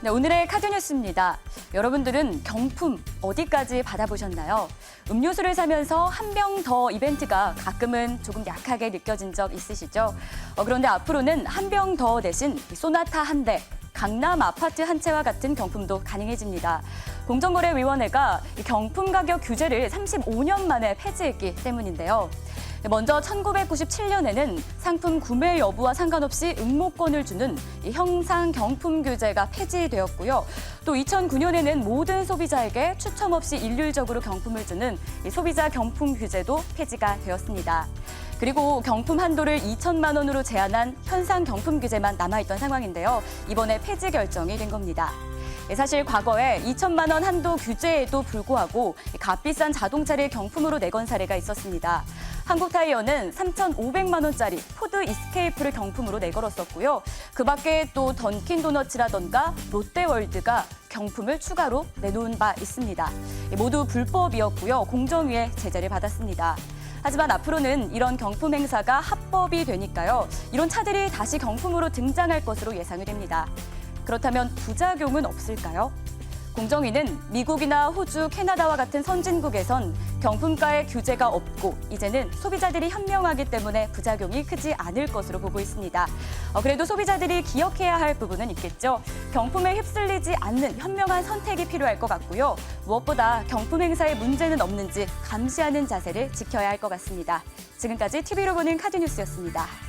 네, 오늘의 카드뉴스입니다. 여러분들은 경품 어디까지 받아보셨나요? 음료수를 사면서 한 병 더 이벤트가 가끔은 조금 약하게 느껴진 적 있으시죠? 어, 그런데 앞으로는 한 병 더 대신 소나타 한 대, 강남 아파트 한 채와 같은 경품도 가능해집니다. 공정거래위원회가 이 경품 가격 규제를 35년 만에 폐지했기 때문인데요. 먼저 1997년에는 상품 구매 여부와 상관없이 응모권을 주는 이 형상 경품 규제가 폐지되었고요. 또 2009년에는 모든 소비자에게 추첨 없이 일률적으로 경품을 주는 이 소비자 경품 규제도 폐지가 되었습니다. 그리고 경품 한도를 2천만 원으로 제한한 현상 경품 규제만 남아있던 상황인데요. 이번에 폐지 결정이 된 겁니다. 예, 사실 과거에 2천만 원 한도 규제에도 불구하고 값비싼 자동차를 경품으로 내건 사례가 있었습니다. 한국타이어는 3,500만 원짜리 포드 이스케이프를 경품으로 내걸었었고요. 그 밖에 또 던킨 도너츠라던가 롯데월드가 경품을 추가로 내놓은 바 있습니다. 예, 모두 불법이었고요. 공정위에 제재를 받았습니다. 하지만 앞으로는 이런 경품 행사가 합법이 되니까요. 이런 차들이 다시 경품으로 등장할 것으로 예상이 됩니다. 그렇다면 부작용은 없을까요? 공정위는 미국이나 호주, 캐나다와 같은 선진국에선 경품가의 규제가 없고 이제는 소비자들이 현명하기 때문에 부작용이 크지 않을 것으로 보고 있습니다. 어, 그래도 소비자들이 기억해야 할 부분은 있겠죠. 경품에 휩쓸리지 않는 현명한 선택이 필요할 것 같고요. 무엇보다 경품 행사에 문제는 없는지 감시하는 자세를 지켜야 할 것 같습니다. 지금까지 TV로 보는 카드뉴스였습니다.